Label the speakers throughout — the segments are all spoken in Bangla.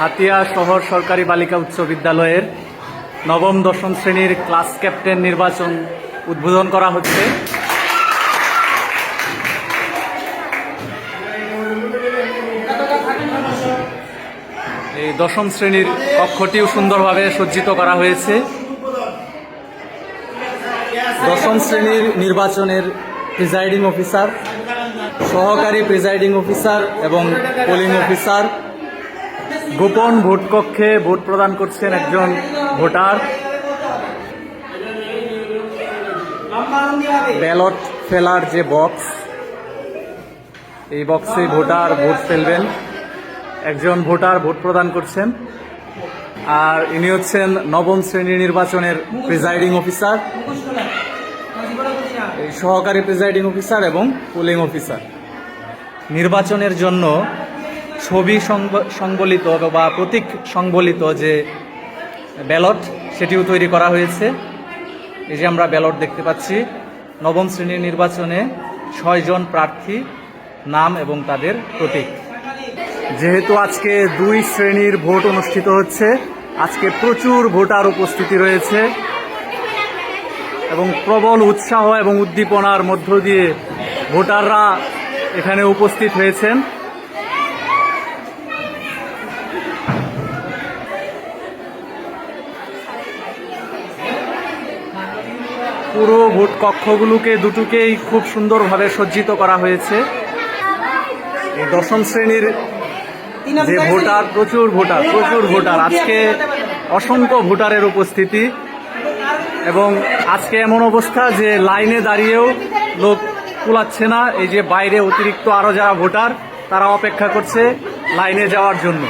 Speaker 1: হাতিয়া শহর সরকারি বালিকা উচ্চ বিদ্যালয়ের নবম দশম শ্রেণির ক্লাস ক্যাপ্টেন নির্বাচন উদ্বোধন করা হচ্ছে। এই দশম শ্রেণির কক্ষটিও সুন্দরভাবে সজ্জিত করা হয়েছে। দশম শ্রেণির নির্বাচনের প্রিজাইডিং অফিসার, সহকারী প্রিজাইডিং অফিসার এবং পোলিং অফিসার গোপন ভোট কক্ষে ভোট প্রদান করছেন একজন ভোটার। ব্যালট ফেলার যে বক্স, এই বক্সে ভোটার ভোট ফেলবেন। একজন ভোটার ভোট প্রদান করছেন। আর ইনি হচ্ছেন নবম শ্রেণির নির্বাচনের প্রিজাইডিং অফিসার সহকারী প্রিজাইডিং অফিসার এবং পোলিং অফিসার। নির্বাচনের জন্য ছবি সংবলিত বা প্রতীক সংবলিত যে ব্যালট, সেটিও তৈরি করা হয়েছে। এই যে আমরা ব্যালট দেখতে পাচ্ছি, নবম শ্রেণির নির্বাচনে ছয়জন প্রার্থী, নাম এবং তাদের প্রতীক। যেহেতু আজকে দুই শ্রেণির ভোট অনুষ্ঠিত হচ্ছে, আজকে প্রচুর ভোটার উপস্থিতি রয়েছে এবং প্রবল উৎসাহ এবং উদ্দীপনার মধ্য দিয়ে ভোটাররা এখানে উপস্থিত হয়েছেন। পুরো ভোট কক্ষগুলোকে দুটোকেই খুব সুন্দরভাবে সজ্জিত করা হয়েছে। দশম শ্রেণির যে ভোটার, প্রচুর ভোটার প্রচুর ভোটার। আজকে অসংখ্য ভোটারের উপস্থিতি এবং আজকে এমন অবস্থা যে লাইনে দাঁড়িয়েও লোক কুলাচ্ছে না। এই যে বাইরে অতিরিক্ত আরও যারা ভোটার, তারা অপেক্ষা করছে লাইনে যাওয়ার জন্য।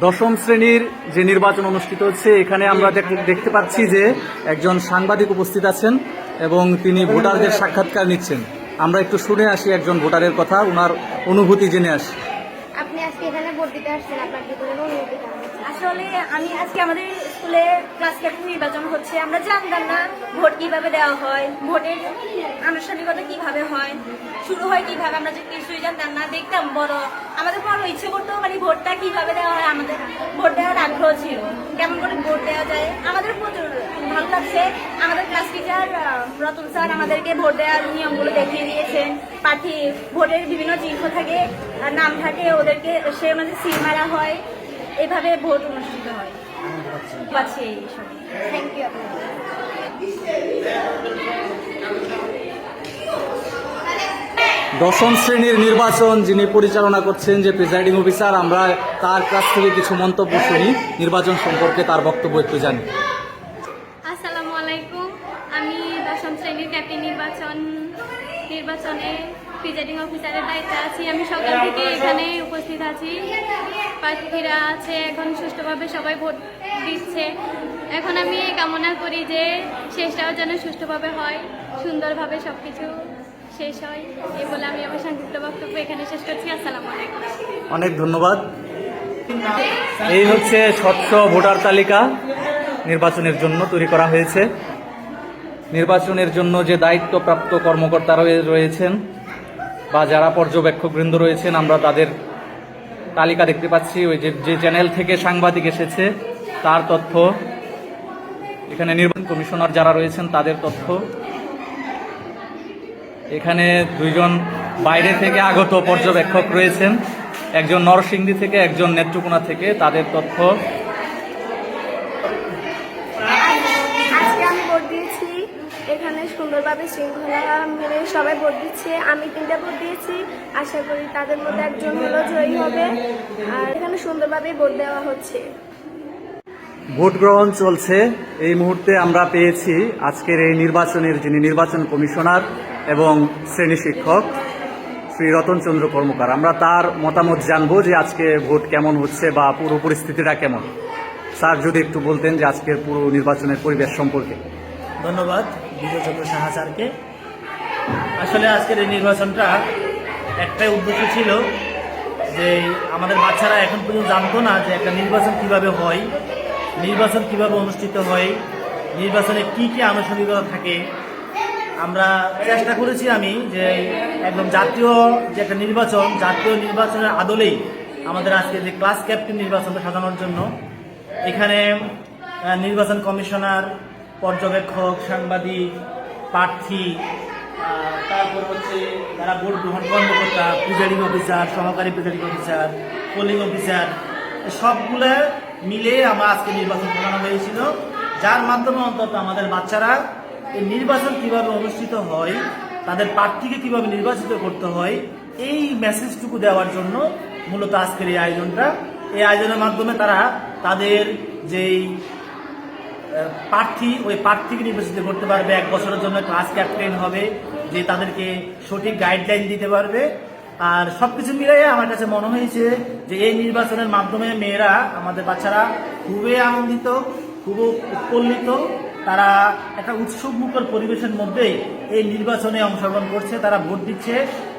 Speaker 1: দশম শ্রেণির যে নির্বাচন অনুষ্ঠিত হচ্ছে, এখানে আমরা দেখ- দেখতে পাচ্ছি যে একজন সাংবাদিক উপস্থিত আছেন এবং তিনি ভোটারদের সাক্ষাৎকার নিচ্ছেন। আমরা একটু শুনে আসি একজন ভোটারের কথা ওনার অনুভূতি জেনে আসি।
Speaker 2: আপনি আজকে এখানে ভোট দিতে আসছেন, আপনার কি কোনো অনুভূতি কেমন?
Speaker 3: আসলে আমি আজকে আমাদের স্কুলে ক্লাস ক্যাপ্টেন নির্বাচন হচ্ছে। আমরা জানতাম না ভোট কীভাবে দেওয়া হয়, ভোটের আনুষ্ঠানিকতা কীভাবে হয়, শুরু হয় কীভাবে, আমরা যে কিছুই জানতাম না, দেখতাম বড়। আমাদের বড় ইচ্ছে করতো মানে ভোটটা কীভাবে দেওয়া হয়, আমাদের ভোট দেওয়ার আগ্রহ ছিল। কেমন করে ভোট দেওয়া যায়, আমাদের প্রচুর ভালো লাগছে। আমাদের ক্লাস টিচার রতন স্যার আমাদেরকে ভোট দেওয়ার নিয়মগুলো দেখিয়ে দিয়েছেন প্রার্থী ভোটের বিভিন্ন চিহ্ন থাকে, নাম থাকে, ওদেরকে, সে মানে সিল মারা হয়। এভাবে ভোট অনুষ্ঠিত হয়। পাচ্ছি এইসব
Speaker 2: থ্যাংক ইউ
Speaker 1: দশম শ্রেণির নির্বাচন যিনি পরিচালনা করছেন যে প্রিজাইডিং অফিসার আমরা তার কাছ থেকে কিছু মন্তব্য শুনি। নির্বাচন সম্পর্কে তার বক্তব্য একটু জানি।
Speaker 4: আসসালামু আলাইকুম। আমি দশম শ্রেণির ক্যাপ্টেন নির্বাচন নির্বাচনে প্রিজাইডিং অফিসারের দায়িত্বে আছি। আমি সকাল থেকে এখানে উপস্থিত আছি। প্রার্থীরা আছে, এখন সুষ্ঠুভাবে সবাই ভোট দিচ্ছে। এখন আমি কামনা করি যে শেষটাও যেন সুষ্ঠুভাবে হয়, সুন্দরভাবে সব কিছু শেষ হয়। এই বলে আমি আমার সংক্ষিপ্ত বক্তব্য এখানে শেষ করছি। আসসালামু আলাইকুম।
Speaker 1: অনেক ধন্যবাদ। এই হচ্ছে স্বচ্ছ ভোটার তালিকা নির্বাচনের জন্য তৈরি করা হয়েছে। নির্বাচনের জন্য যে দায়িত্বপ্রাপ্ত কর্মকর্তা রয়েছেন বা যারা পর্যবেক্ষকবৃন্দ রয়েছেন, আমরা তাদের তালিকা দেখতে পাচ্ছি। ওই যে যে চ্যানেল থেকে সাংবাদিক এসেছে, তার তথ্য। এখানে নির্বাচন কমিশনার যারা রয়েছেন, তাদের তথ্য। এখানে দুইজন বাইরে থেকে আগত পর্যবেক্ষক রয়েছেন। একজন নরসিংদী থেকে, একজন নেত্রকোনা থেকে, তাদের তথ্য
Speaker 2: আজকে আমি ভোট দিয়েছি এখানে সুন্দরভাবে শৃঙ্খলা মেনে সবাই ভোট দিচ্ছে আমি তিনটা ভোট দিয়েছি। আশা করি তাদের মধ্যে একজন হলো জয়ী হবে। আর এখানে সুন্দরভাবে ভোট দেওয়া হচ্ছে।
Speaker 1: ভোট গ্রহণ চলছে। এই মুহূর্তে আমরা পেয়েছি আজকের এই নির্বাচনের যিনি নির্বাচন কমিশনার এবং শ্রেণি শিক্ষক শ্রী রতনচন্দ্র কর্মকার। আমরা তার মতামত জানব যে আজকে ভোট কেমন হচ্ছে বা পুরো পরিস্থিতিটা কেমন। স্যার যদি একটু বলতেন যে আজকের পুরো নির্বাচনের পরিবেশ সম্পর্কে।
Speaker 5: ধন্যবাদ। বিজয়চন্দ্র সাহা স্যারকে। আসলে আজকের এই নির্বাচনটা একটাই উদ্দেশ্য ছিল যে আমাদের বাচ্চারা এখন পর্যন্ত জানতো না যে একটা নির্বাচন কীভাবে হয়, নির্বাচন কীভাবে অনুষ্ঠিত হয়, নির্বাচনে কি কি আনুষ্ঠানিকতা থাকে। আমরা চেষ্টা করেছি আমি যে একদম জাতীয় যে একটা নির্বাচন, জাতীয় নির্বাচনের আদলেই আমাদের আজকে যে ক্লাস ক্যাপ্টেন নির্বাচনটা সাজানোর জন্য। এখানে নির্বাচন কমিশনার পর্যবেক্ষক, সাংবাদিক, প্রার্থী তারপর হচ্ছে যারা ভোট গ্রহণ কর্মকর্তা, প্রিজাইডিং অফিসার, সহকারী প্রিজাইডিং অফিসার, পোলিং অফিসার, সবগুলো মিলে আমরা আজকে নির্বাচন করানো হয়েছিল যার মাধ্যমে অন্তত আমাদের বাচ্চারা এই নির্বাচন কীভাবে অনুষ্ঠিত হয়, তাদের প্রার্থীকে কীভাবে নির্বাচিত করতে হয়, এই মেসেজটুকু দেওয়ার জন্য মূলত আজকের এই আয়োজনটা। এই আয়োজনের মাধ্যমে তারা তাদের যেই প্রার্থী, ওই প্রার্থীকে নির্বাচিত করতে পারবে। এক বছরের জন্য ক্লাস ক্যাপ্টেন হবে, যে তাদেরকে সঠিক গাইডলাইন দিতে পারবে। আর সবকিছু মিলিয়ে আমার কাছে মনে হয়েছে যে এই নির্বাচনের মাধ্যমে মেয়েরা, আমাদের বাচ্চারা খুবই আনন্দিত খুব উৎফুল্লিত তারা একটা উৎসব মুখর পরিবেশের মধ্যেই এই নির্বাচনে অংশগ্রহণ করছে, তারা ভোট দিচ্ছে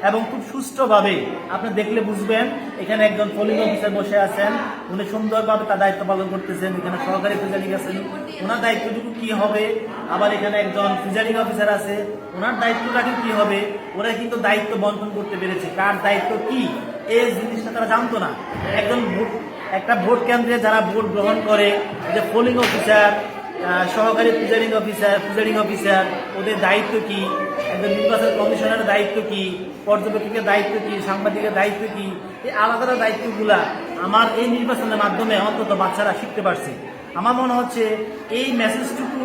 Speaker 5: এবং খুব সুষ্ঠুভাবে, আপনি দেখলে বুঝবেন, এখানে একজন পোলিং অফিসার বসে আছেন, উনি সুন্দরভাবে তার দায়িত্ব পালন করতেছেন, এখানে সহকারী প্রিজাইডিং আছেন। ওনার দায়িত্বটুকু কি হবে? আবার এখানে একজন ফিজারিং অফিসার আছে, ওনার দায়িত্বটাকে কি হবে? ওরা কিন্তু দায়িত্ব বন্টন করতে পেরেছে। কার দায়িত্ব কি? এই জিনিসটা তারা জানতো না। একজন ভোট একটা ভোট কেন্দ্রে যারা ভোট গ্রহণ করে, যে পোলিং অফিসার সহকারী প্রিজাইডিং অফিসার প্রিজাইডিং অফিসার ওদের দায়িত্ব কি? একজন নির্বাচন কমিশনারের দায়িত্ব কি? পর্যবেক্ষকের দায়িত্ব কি? সাংবাদিকের দায়িত্ব কি? এই আলাদা আলাদা দায়িত্বগুলা আমার এই নির্বাচনের মাধ্যমে অন্তত বাচ্চারা শিখতে পারছে। আমার মনে হচ্ছে এই মেসেজটুকু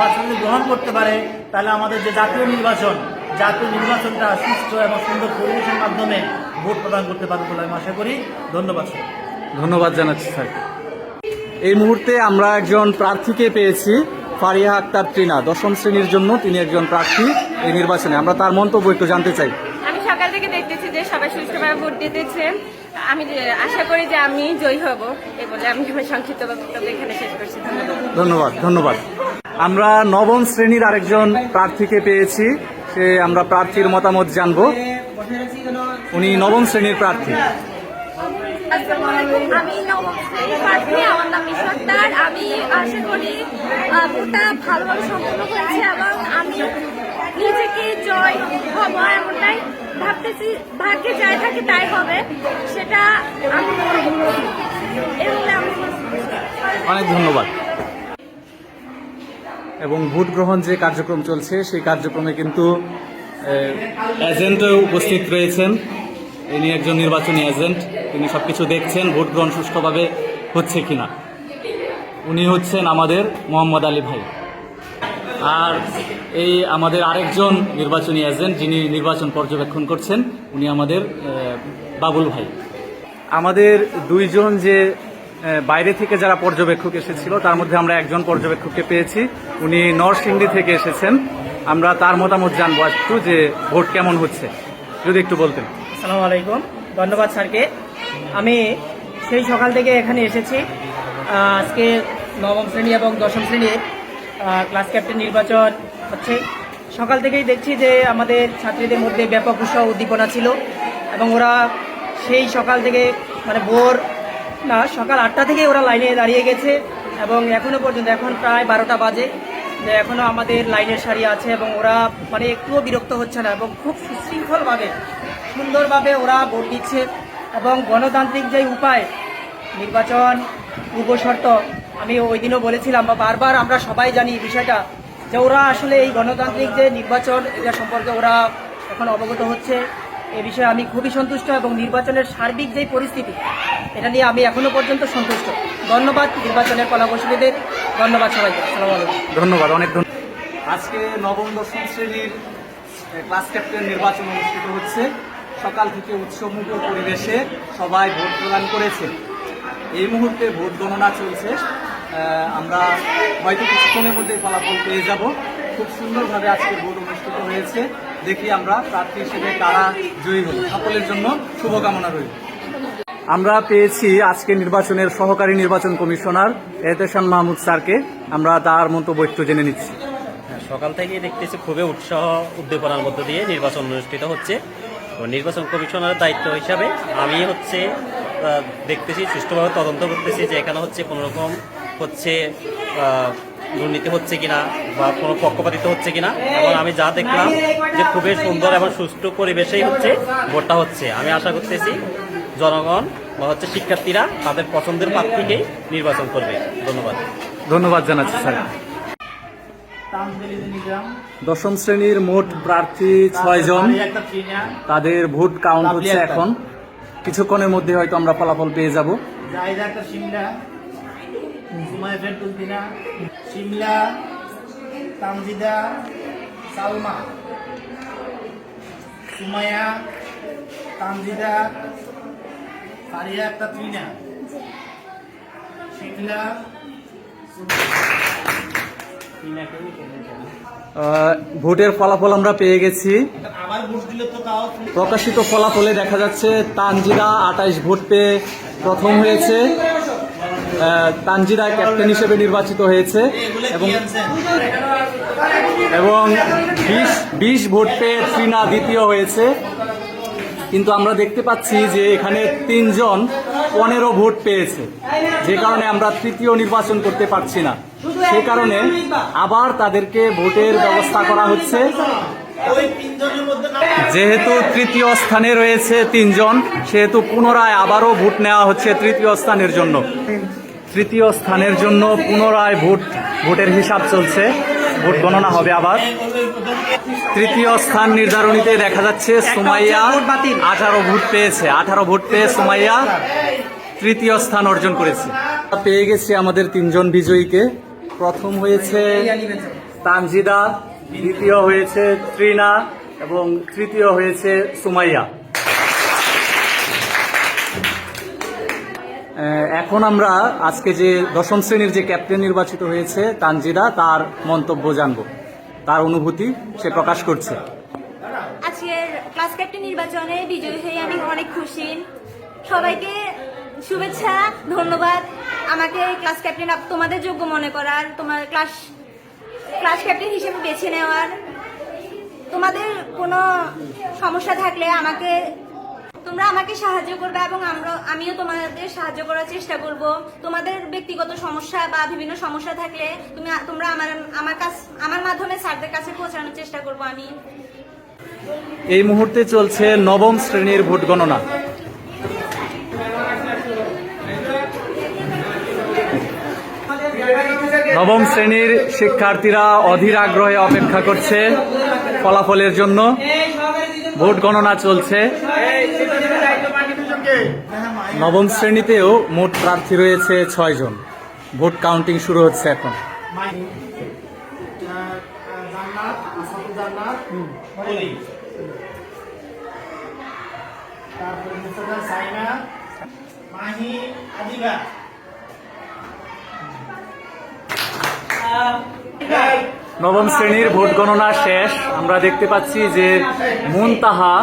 Speaker 5: বাচ্চারা গ্রহণ করতে পারে, তাহলে আমাদের যে জাতীয় নির্বাচন, জাতীয় নির্বাচনটা সুস্থ এবং সুন্দর পরিবেশের মাধ্যমে ভোট প্রদান করতে পারবে বলে আমি আশা করি। ধন্যবাদ, স্যার।
Speaker 1: ধন্যবাদ জানাচ্ছি, স্যার। এই মুহূর্তে আমরা একজন প্রার্থীকে পেয়েছি ফারিয়া আক্তার ট্রিনা দশম শ্রেণির জন্য তিনি একজন প্রার্থী এই নির্বাচনে। আমরা তার মন্তব্য একটু জানতে চাই।
Speaker 6: আমি সকাল থেকে দেখতেছি যে সবাই সুষ্ঠুভাবে ভোট দিতেছে আমি আশা করি যে আমি জয়ী হব এই বলে আমি আমার সংক্ষিপ্ত বক্তব্য এখানে শেষ করছি। ধন্যবাদ
Speaker 1: ধন্যবাদ। ধন্যবাদ আমরা নবম শ্রেণির আরেকজন প্রার্থীকে পেয়েছি সে আমরা প্রার্থীর মতামত জানব। উনি নবম শ্রেণির প্রার্থী।
Speaker 2: আমি নবম শ্রেণির প্রার্থী আমার মিশাক্তার আমি আশা করি ভোটটা ভালোভাবে সম্পন্ন হয়েছে এবং আমি নিজেকে জয় হব এমনটাই ভাবতেছি ভাগ্যে যাই থাকে তাই হবে, সেটা আমি করছি। করছি।
Speaker 1: অনেক ধন্যবাদ এবং ভোট গ্রহণ যে কার্যক্রম চলছে, সেই কার্যক্রমে কিন্তু এজেন্টও উপস্থিত রয়েছেন ইনি একজন নির্বাচনী এজেন্ট, তিনি সবকিছু দেখছেন, ভোট গ্রহণ সুষ্ঠুভাবে হচ্ছে কিনা উনি হচ্ছেন আমাদের মোহাম্মদ আলী ভাই। আর এই আমাদের আরেকজন নির্বাচনী এজেন্ট যিনি নির্বাচন পর্যবেক্ষণ করছেন উনি আমাদের বাবুল ভাই। আমাদের দুইজন যে বাইরে থেকে যারা পর্যবেক্ষক এসেছিল তার মধ্যে আমরা একজন পর্যবেক্ষককে পেয়েছি। উনি নরসিংদী থেকে এসেছেন। আমরা তার মতামত জানব একটু যে ভোট কেমন হচ্ছে। যদি একটু বলতেন।
Speaker 7: আসসালামু আলাইকুম। ধন্যবাদ স্যারকে। আমি সেই সকাল থেকে এখানে এসেছি। আজকে নবম শ্রেণি এবং দশম শ্রেণির ক্লাস ক্যাপ্টেন নির্বাচন হচ্ছে। সকাল থেকেই দেখছি যে আমাদের ছাত্রীদের মধ্যে ব্যাপক উৎসাহ উদ্দীপনা ছিল এবং ওরা সেই সকাল থেকে মানে ভোর, না, সকাল আটটা থেকে ওরা লাইনে দাঁড়িয়ে গেছে এবং এখনও পর্যন্ত, এখন প্রায় বারোটা বাজে। যে এখনও আমাদের লাইনের সারি আছে এবং ওরা মানে একটুও বিরক্ত হচ্ছে না এবং খুব সুশৃঙ্খলভাবে, সুন্দরভাবে ওরা ভোট দিচ্ছে এবং গণতান্ত্রিক যে উপায়, নির্বাচন পূর্ব শর্ত আমি ওই দিনও বলেছিলাম বা বারবার আমরা সবাই জানি এই বিষয়টা যে ওরা আসলে এই গণতান্ত্রিক যে নির্বাচন এটা সম্পর্কে ওরা এখন অবগত হচ্ছে। এ বিষয়ে আমি খুবই সন্তুষ্ট এবং নির্বাচনের সার্বিক যে পরিস্থিতি এটা নিয়ে আমি এখনও পর্যন্ত সন্তুষ্ট। ধন্যবাদ নির্বাচনের কলাকৌশলীদের। ধন্যবাদ সবাইকে। আসসালামু আলাইকুম।
Speaker 1: ধন্যবাদ অনেক ধন্যবাদ। আজকে নবম দশম শ্রেণির ক্লাস ক্যাপ্টেন নির্বাচন অনুষ্ঠিত হচ্ছে। সকাল থেকে উৎসবমুখর পরিবেশে সবাই ভোট প্রদান করেছে। এই মুহূর্তে ভোট গণনা চলছে। আমরা হয়তো কিছুক্ষণের মধ্যে ফলাফল পেয়ে যাব। খুব সুন্দরভাবে আজকে ভোট অনুষ্ঠিত হয়েছে। দেখি আমরা প্রার্থী হিসেবে কারা জয়ী হল। সকলের জন্য শুভকামনা রইল। আমরা পেয়েছি আজকে নির্বাচনের সহকারী নির্বাচন কমিশনার এহতেশান মাহমুদ স্যারকে। আমরা তার মন্তব্য জেনে নিচ্ছি।
Speaker 8: হ্যাঁ, সকাল থেকেই দেখতেছি খুবই উৎসাহ উদ্দীপনার মধ্য দিয়ে নির্বাচন অনুষ্ঠিত হচ্ছে। নির্বাচন কমিশনারের দায়িত্ব হিসাবে আমি হচ্ছে দেখতেছি সুষ্ঠুভাবে তদন্ত করতেছি যে এখানে হচ্ছে কোনো রকম হচ্ছে দুর্নীতি হচ্ছে কিনা বা কোনো পক্ষপাতিত্ব হচ্ছে কিনা এবং আমি যা দেখলাম যে খুবই সুন্দর এবং সুষ্ঠু পরিবেশেই হচ্ছে ভোটটা হচ্ছে। আমি আশা করতেছি জনগণ বা হচ্ছে শিক্ষার্থীরা তাদের পছন্দের প্রার্থীকেই নির্বাচন করবে। ধন্যবাদ।
Speaker 1: ধন্যবাদ জানাচ্ছি স্যার। দশম শ্রেণির মোট প্রার্থী ছয়জন তাদের ভোট কাউন্ট হচ্ছে এখন। কিছুক্ষণের মধ্যে হয়তো আমরা ফলাফল পেয়ে যাব।
Speaker 5: জায়গা একটা সিমলা তামজিদা সালমা। সুমায়া তামজিদা ফারিয়া একটা ত্রিনা। শিমলা
Speaker 1: ভোটের ফলাফল আমরা পেয়ে গেছি। প্রকাশিত ফলাফলে দেখা যাচ্ছে তানজিরা আঠাইশ ভোট পেয়ে প্রথম হয়েছে। তানজিরা ক্যাপ্টেন হিসেবে নির্বাচিত হয়েছে এবং এবং বিশ বিশ ভোট পেয়ে ত্রিনা দ্বিতীয় হয়েছে। কিন্তু আমরা দেখতে পাচ্ছি যে এখানে তিনজন পনেরো ভোট পেয়েছে। যে কারণে আমরা তৃতীয় নির্বাচন করতে পারছি না। সে কারণে আবার তাদেরকে ভোটের ব্যবস্থা করা হচ্ছে। যেহেতু তৃতীয় স্থানে রয়েছে তিনজন, সেহেতু পুনরায় আবারও ভোট নেওয়া হচ্ছে তৃতীয় স্থানের জন্য। তৃতীয় স্থানের জন্য পুনরায় ভোট ভোটের হিসাব চলছে। ভোট গণনা হবে আবার। তৃতীয় স্থান নির্ধারণীতে দেখা যাচ্ছে সুমাইয়া আঠারো ভোট পেয়েছে আঠারো ভোট পেয়ে সুমাইয়া তৃতীয় স্থান অর্জন করেছে। পেয়ে গেছি আমাদের তিনজন বিজয়ীকে। প্রথম হয়েছে তানজিদা দ্বিতীয় হয়েছে ত্রিনা এবং তৃতীয় হয়েছে সুমাইয়া। এখন আমরা আজকে যে দশম শ্রেণির যে ক্যাপ্টেন নির্বাচিত হয়েছে তানজিদা, তার মন্তব্য জানব। তার অনুভূতি সে প্রকাশ করছে।
Speaker 3: আজকের ক্লাস ক্যাপ্টেন নির্বাচনে বিজয়ী হয়ে আমি অনেক খুশি। সবাইকে শুভেচ্ছা, ধন্যবাদ। আমাকে ক্লাস ক্যাপ্টেন তোমাদের যোগ্য মনে করার, তোমার ক্লাস ক্লাস ক্যাপ্টেন হিসেবে বেছে নেওয়ার। তোমাদের কোনো সমস্যা থাকলে আমাকে তোমরা আমাকে সাহায্য করবে এবং আমরা, আমিও তোমাদের সাহায্য করার চেষ্টা করব। তোমাদের ব্যক্তিগত সমস্যা বা বিভিন্ন সমস্যা থাকলে তুমি, তোমরা আমার আমার কাছ, আমার মাধ্যমে স্যারদের কাছে পৌঁছানোর চেষ্টা করব আমি।
Speaker 1: এই মুহূর্তে চলছে নবম শ্রেণির ভোট গণনা। নবম শ্রেণির শিক্ষার্থীরা অধীর আগ্রহে অপেক্ষা করছে ফলাফলের জন্য। ভোট গণনা চলছে। নবম শ্রেণীতেও মোট প্রার্থী রয়েছে ছয়জন ভোট কাউন্টিং শুরু হচ্ছে এখন।
Speaker 5: মাহি
Speaker 1: নবম শ্রেণির ভোট গণনা শেষ। আমরা দেখতে পাচ্ছি যে মুনতাহা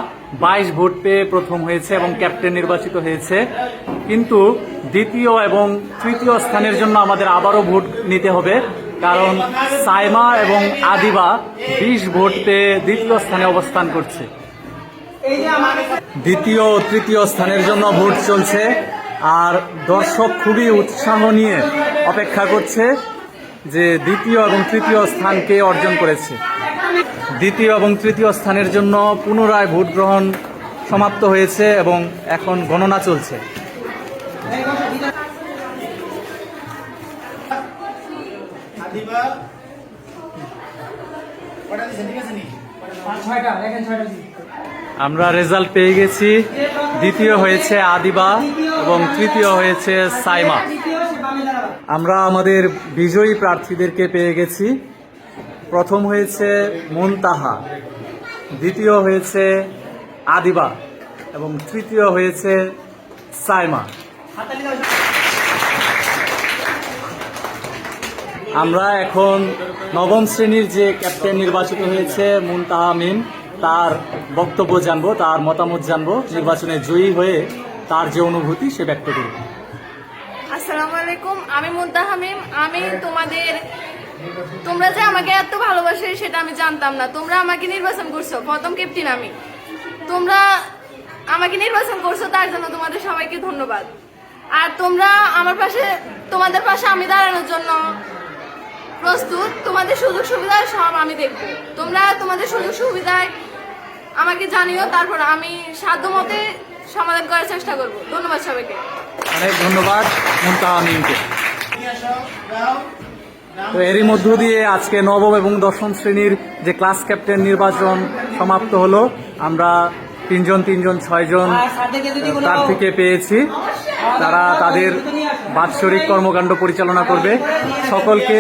Speaker 1: বাইশ ভোট পেয়ে প্রথম হয়েছে এবং ক্যাপ্টেন নির্বাচিত হয়েছে। কিন্তু দ্বিতীয় এবং তৃতীয় স্থানের জন্য আমাদের আবারও ভোট নিতে হবে। কারণ সাইমা এবং আদিবা বিশ ভোট পেয়ে দ্বিতীয় স্থানে অবস্থান করছে। দ্বিতীয় ও তৃতীয় স্থানের জন্য ভোট চলছে। আর দর্শক খুবই উৎসাহ নিয়ে অপেক্ষা করছে। যে দ্বিতীয় এবং তৃতীয় স্থানকে অর্জন করেছে। দ্বিতীয় এবং তৃতীয় স্থানের জন্য পুনরায় ভোট গ্রহণ সমাপ্ত হয়েছে এবং এখন গণনা চলছে। আমরা রেজাল্ট পেয়ে গেছি। দ্বিতীয় হয়েছে আদিবা এবং তৃতীয় হয়েছে সাইমা। আমরা আমাদের বিজয়ী প্রার্থীদেরকে পেয়ে গেছি। প্রথম হয়েছে মুনতাহা, দ্বিতীয় হয়েছে আদিবা, এবং তৃতীয় হয়েছে সাইমা। আমরা এখন নবম শ্রেণির যে ক্যাপ্টেন নির্বাচিত হয়েছে মুনতাহা মিম, তার বক্তব্য জানব, তার মতামত জানব। নির্বাচনে জয়ী হয়ে তার যে অনুভূতি, সে ব্যক্ত করবে।
Speaker 2: আসসালামু আলাইকুম। আমি মুন্তাহামিম আমি তোমাদের তোমরা যে আমাকে এত ভালোবাসে, সেটা আমি জানতাম না। তোমরা আমাকে নির্বাচন করছ। প্রথম ক্যাপ্টেন আমি। তোমরা আমাকে নির্বাচন করছ, তার জন্য তোমাদের সবাইকে ধন্যবাদ। আর তোমরা আমার পাশে তোমাদের পাশে আমি দাঁড়ানোর জন্য প্রস্তুত। তোমাদের সুযোগ সুবিধা সব আমি দেখব। তোমরা তোমাদের সুযোগ সুবিধায় আমাকে জানিও, তারপর আমি সাধ্য মতে
Speaker 6: সমাধান করার চেষ্টা করব। ধন্যবাদ সবাইকে।
Speaker 1: অনেক ধন্যবাদ মুনতাহা মিমকে তো এরই মধ্য দিয়ে আজকে নবম এবং দশম শ্রেণির যে ক্লাস ক্যাপ্টেন নির্বাচন সমাপ্ত হলো আমরা তিনজন তিনজন ছয়জন তার থেকে পেয়েছি। তারা তাদের বাৎসরিক কর্মকাণ্ড পরিচালনা করবে। সকলকে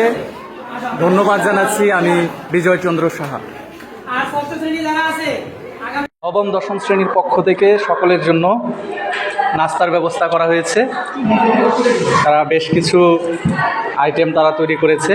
Speaker 1: ধন্যবাদ জানাচ্ছি আমি বিজয়চন্দ্র সাহা। নবম দশম শ্রেণির পক্ষ থেকে সকলের জন্য নাস্তার ব্যবস্থা করা হয়েছে। তারা বেশ কিছু আইটেম তারা তৈরি করেছে।